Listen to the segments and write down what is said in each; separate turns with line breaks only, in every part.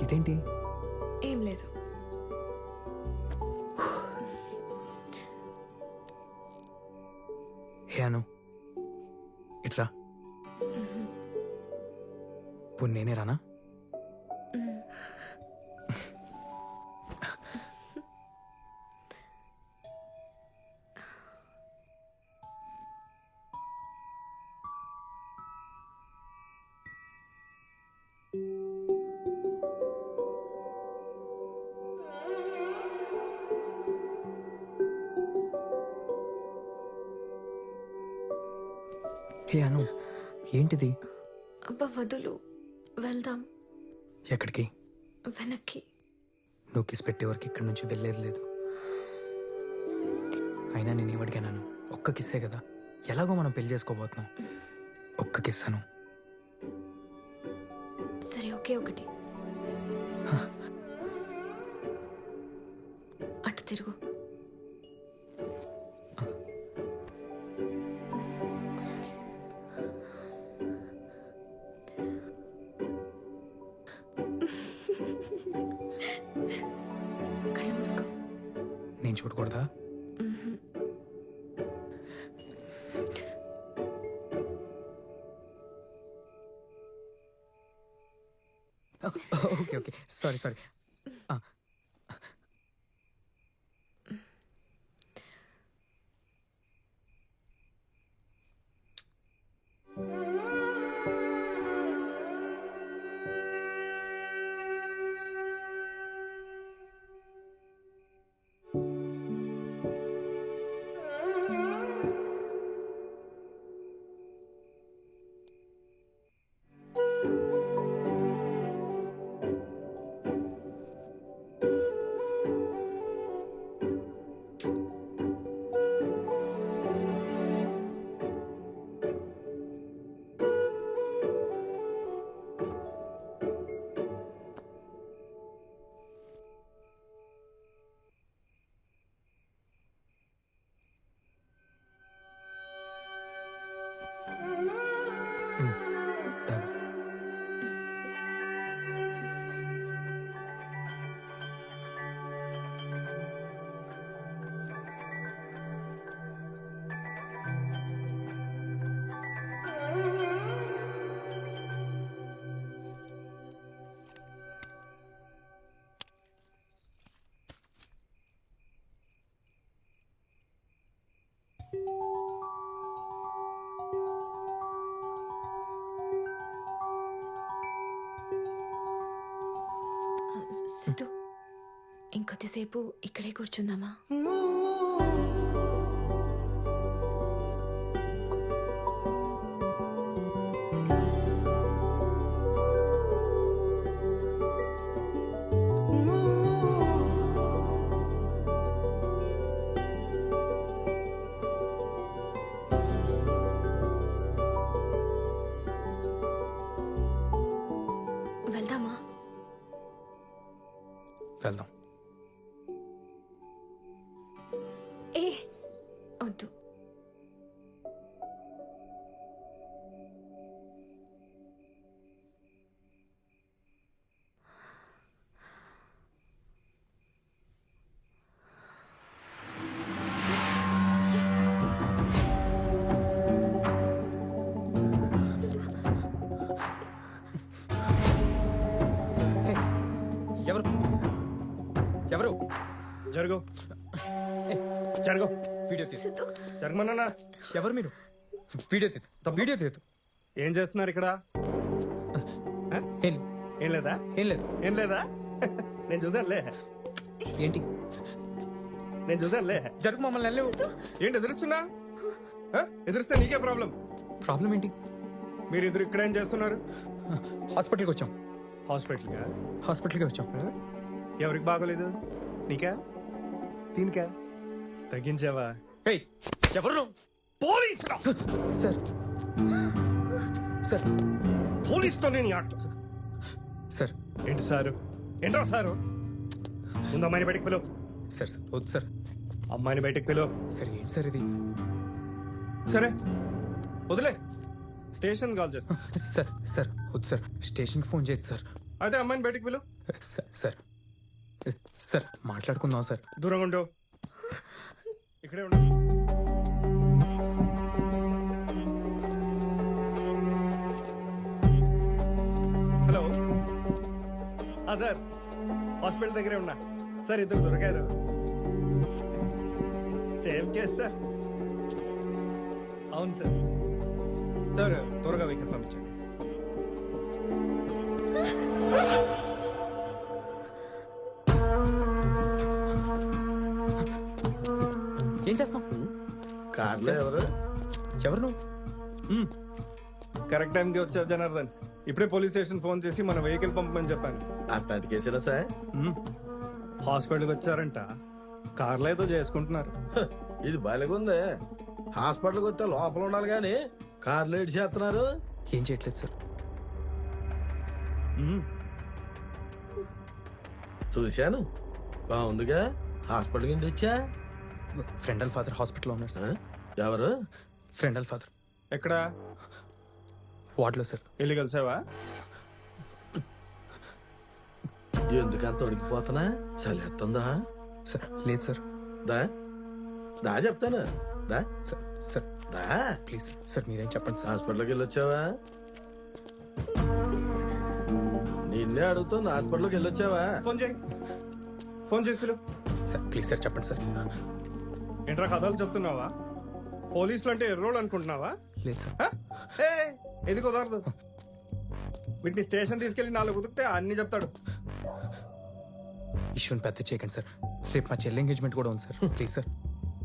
ఇదేంటి?
ఏం లేదు.
హే అను. ఇట్రా ఇప్పుడు నేనే రానా? హే అను ఏంటిది?
అబ్బా వదులు. వెళ్దాం.
ఎక్కడికి?
వెనక్కి.
నువ్వు కిస్ పెట్టే వరకు ఇక్కడి నుంచి వెళ్ళేది లేదు. అయినా నేను ఏమడిగాను ఒక్క కిస్సే కదా. ఎలాగో మనం పెళ్ళి చేసుకోబోతున్నాం. ఒక్క కిస్ అను
సరే ఒకే ఒకటి. అటు తిరుగు. కళ్ళు మూసుకో.
నేను చూడకూడదా? Okay okay. Sorry sorry
Siddhu ఇంకొద్దిసేపు ఇక్కడే కూర్చుందామా?
వెళ్దాం
జరుగు. జరుగు.
వీడియో తీసు
జరగమన్నా
ఎవరు మీరు? వీడియో తీదు వీడియో తీదు
ఏం చేస్తున్నారు ఇక్కడ?
ఏం?
ఏం లేదా.
ఏం లేదు?
ఏం లేదా. నేను చూసానులే
ఏంటి?
నేను చూసానులే
జరుగు మమ్మల్ని వెళ్ళలేవు
ఏంటి ఎదురుస్తున్నా? ఎదురుస్తే నీకే ప్రాబ్లం.
ప్రాబ్లం ఏంటి?
మీరు ఎదురు ఇక్కడ ఏం చేస్తున్నారు
హాస్పిటల్కి వచ్చాం.
హాస్పిటల్గా
హాస్పిటల్కి వచ్చాం?
ఎవరికి బాగోలేదు? నీకా? దీనికా? తగ్గించావా?
ఏయ్ ఎవరు నువ్వు?
Police
sir. సార్.
పోలీస్తో నేను ఆట.
సార్.
ఏంటి సారు? ఏంట్రా సారు? ముందు అమ్మాయిని బయటకు పిలువు
సార్ సార్ వద్దు సార్.
అమ్మాయిని బయటకు పిలువు
సార్ ఏంటి సార్ ఇది?
సరే వదిలే. స్టేషన్ కాల్ చేస్తా.
సార్ సార్ వద్దు సార్. స్టేషన్కి ఫోన్ చేయొద్దు సార్.
అయితే అమ్మాయిని బయటికి పిలు.
Sir sir. సార్ మాట్లాడుకుందాం సార్.
దూరంగా ఉండు. ఇక్కడే ఉండు. హలో. సార్. హాస్పిటల్ దగ్గరే ఉన్నా. సార్ ఇద్దరు దొరికారు. Same case sir. అవును సార్. సార్ త్వరగా వెహికల్ పంపించండి.
ఏం చేస్తున్నావు?
కార్లో ఎవరు?
ఎవరు నువ్వు?
కరెక్ట్ టైంకి వచ్చావు జనార్దన్. ఇప్పుడే పోలీస్ స్టేషన్ ఫోన్ చేసి మన వెహికల్ పంపమని చెప్పాను.
అట్లాంటికేసినా సార్?
హాస్పిటల్కి వచ్చారంట. కార్లో ఏదో చేసుకుంటున్నారు.
హ, ఇది బాలేగుందే హాస్పిటల్కి వస్తే లోపల ఉండాలి కానీ కార్లో ఏడు చేస్తున్నారు.
ఏం చేయట్లేదు సార్.
చూశాను. బాగుందిగా? హాస్పిటల్ కింద వచ్చా?
ఫ్రెండ్ వాళ్ళ ఫాదర్ హాస్పిటల్లో ఉన్నారు సార్?
ఎవరు?
ఫ్రెండ్ వాళ్ళ ఫాదర్.
ఎక్కడ?
వార్డులో సార్.
వెళ్ళి కలిసావా?
ఎందుకంత ఉడికిపోతున్నా? చలేస్తుందా?
సార్ లేదు సార్.
దా. దా చెప్తాను. దా.
Sir sir.
The.
Please sir మీరేం చెప్పండి సార్.
హాస్పిటల్కి వెళ్ళొచ్చావా? నిన్నే అడుగుతుంది హాస్పిటల్కి వెళ్ళొచ్చావా?
ఫోన్ చేయి. ఫోన్ చేసి పిలు.
సార్ ప్లీజ్ సార్ చెప్పండి సార్.
ఏంట్రా కథలు చెప్తున్నావా? పోలీసులు అంటే ఎర్రోళ్ళు అనుకుంటున్నావా?
లేదు సార్.
హ? ఇది కుదరదు వీటిని స్టేషన్ తీసుకెళ్ళి నాలుగు ఉదికితే అన్ని చెప్తాడు.
ఇష్యూని పెద్ద చేయకండి సార్. రేపు మా చెల్లి ఎంగేజ్మెంట్ కూడా ఉంది సార్. Please sir.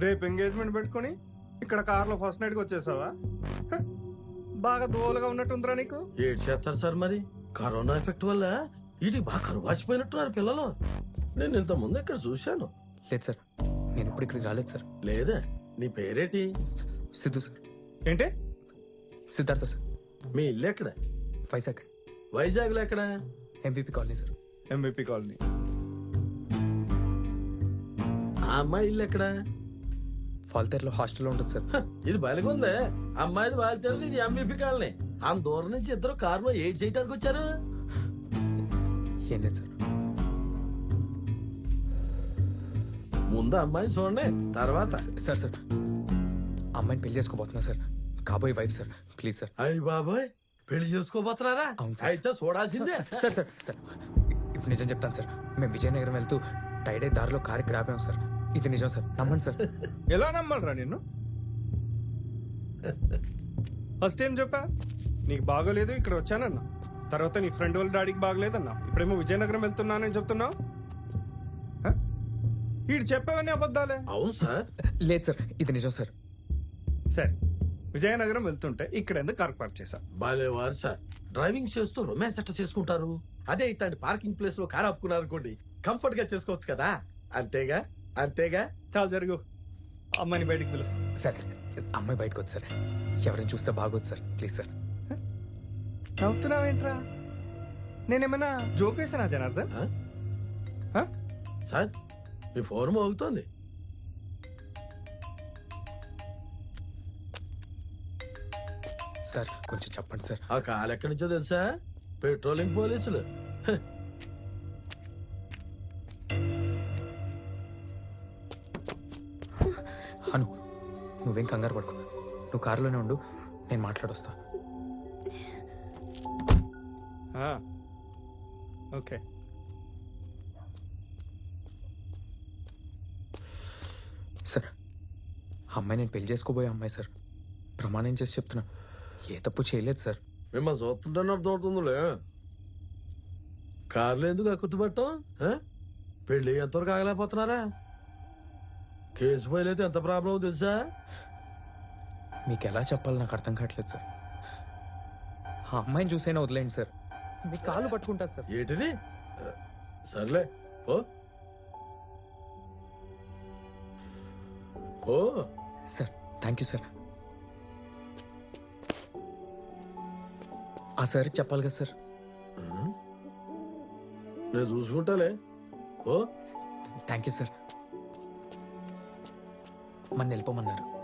రేపు ఎంగేజ్మెంట్ పెట్టుకొని ఇక్కడ కార్లో ఫస్ట్ నైట్కి వచ్చేసావా? హ? బాగా దోలుగా ఉన్నట్టుందిరా నీకు?
ఏడు చేస్తారు సార్ మరి? కరోనా ఎఫెక్ట్ వల్ల వీటికి బాగా కరువు వాచిపోయినట్టున్నారు పిల్లలు. నేను ఇంత ముందు ఇక్కడ చూశాను.
లేదు సార్. నేను ఇప్పుడు ఇక్కడికి రాలేదు సార్.
లేదే? నీ పేరేటి?
సిద్ధు సార్.
ఏంటి?
సిద్ధార్థ సార్.
మీ ఇల్లు ఎక్కడ?
వైజాగ్.
వైజాగ్లో ఎక్కడ?
MVP colony sir.
MBP colony.
ఆ అమ్మాయి ఇల్లు ఎక్కడ?
ఫాల్తేర్లో హాస్టల్లో ఉంటుంది సార్.
ఇది బలిగుందే. అమ్మాయిది బాధ్యతలు ఇది ఎంబీపీ కాలనీ. అంత దూరం నుంచి ఇద్దరు కారులో ఎయిట్ చేయడానికి వచ్చారు?
ఏం లేదు సార్.
ముందు అమ్మాయి చూడండి తర్వాత.
Sir sir. అమ్మాయిని పెళ్ళి చేసుకోబోతున్నా సార్. కాబోయే వైఫ్ సార్. Please sir.
అయ్యి బాబాయ్ పెళ్ళి చేసుకోబోతున్నారా. అయితే చూడాల్సిందే.
సార్ సార్ సార్ ఇప్పుడు నిజం చెప్తాను సార్. మేము విజయనగరం వెళ్తూ టైడే దారిలో కార్ ఇక్కడ ఆపాం సార్? ఇది నిజం సార్. నమ్మండి సార్.
ఎలా నమ్మాలరా నిన్ను? ఫస్ట్ ఏం చెప్పా? నీకు బాగోలేదు ఇక్కడ వచ్చానన్నా. తర్వాత నీ ఫ్రెండ్ వాళ్ళ డాడీకి బాగలేదన్నా. ఇప్పుడేమో విజయనగరం వెళ్తున్నానని చెప్తున్నావు? వీడు చెప్పావని అబద్ధాలే.
అవును సార్.
లేదు సార్ ఇది నిజం సార్.
సరే విజయనగరం వెళ్తుంటే ఇక్కడ ఎందుకు కార్ పార్క్ చేశా
బాలేవారు సార్. డ్రైవింగ్ చేస్తూ రొమాన్స్ ఎట్లా చేసుకుంటారు? అదే ఇట్లాంటి పార్కింగ్ ప్లేస్లో కార్ ఆపుకున్నారు అనుకోండి కంఫర్ట్గా చేసుకోవచ్చు కదా. అంతేగా? అంతేగా?
చాలా జరుగు. అమ్మాయిని బయటికి పిలు.
సార్ అమ్మాయి బయటకు వద్దు సార్. ఎవరైనా చూస్తే బాగోదు సార్. Please sir.
నవ్వుతున్నావేంట్రా? నేనేమైనా జోక్ వేసానా జనార్దన్?
సార్ మీ ఫోన్ మోగుతోంది.
సార్ కొంచెం చెప్పండి సార్.
ఆ కాల్ ఎక్కడి నుంచో తెలుసా? పెట్రోలింగ్ పోలీసులు. హ,
అను నువ్వేం కంగారు పడుకో. నువ్వు కారులోనే ఉండు నేను మాట్లాడొస్తా.
ఓకే
సార్ ఆ అమ్మాయి నేను పెళ్ళి చేసుకోబోయే అమ్మాయి సార్. ప్రమాణం చేసి చెప్తున్నా. ఏ తప్పు చేయలేదు సార్.
మిమ్మల్ని చూస్తుంటేనే అర్థమవుతుందిలే. కార్లు ఎందుకు అక్కుతుపట్టం పెళ్ళి ఎంతవరకు ఆగలేకపోతున్నారా? కేసు అయితే ఎంత ప్రాబ్లం తెలుసా?
మీకు ఎలా చెప్పాలో నాకు అర్థం కావట్లేదు సార్. ఆ అమ్మాయిని చూసైనా వదిలేండి సార్. మీ కాళ్ళు పట్టుకుంటా సార్.
ఏంటిది? సర్లే ఓ ఓ
సార్ థ్యాంక్ యూ సార్ ఆ సార్ చెప్పాలి కదా సార్
నేను చూసుకుంటాలే. ఓ?
థ్యాంక్ యూ సార్ మన వెళ్ళిపోమన్నారు.